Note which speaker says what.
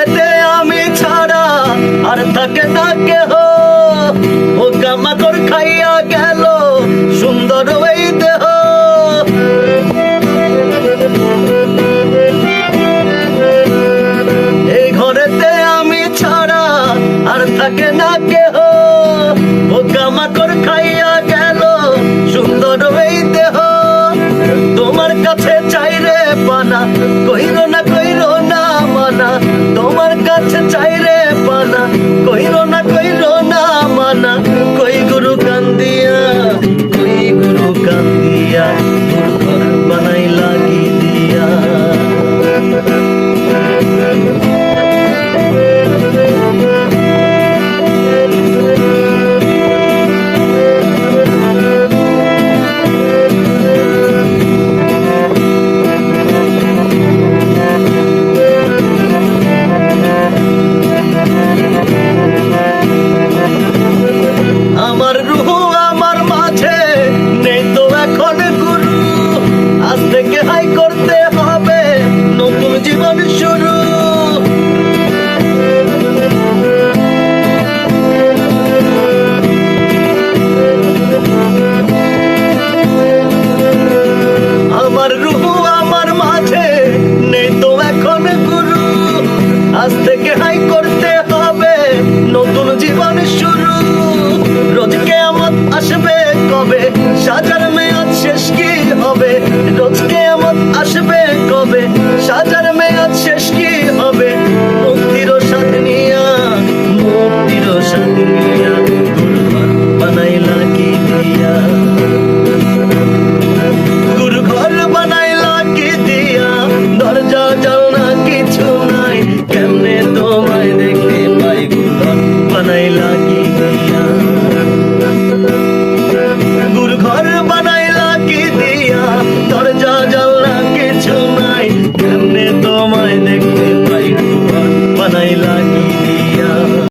Speaker 1: দুনিয়াতে আমি ছাড়া আর থাকে না কেহ ও কামাকর খাইয়া গেল সুন্দর ওই দেহ। এই ঘরেতে আমি ছাড়া আর থাকে না কেহ। ও কামাকর খাইয়া গেল সুন্দর ওই দেহ। তোমার কাছে চাইরে পানা কহিল realidad.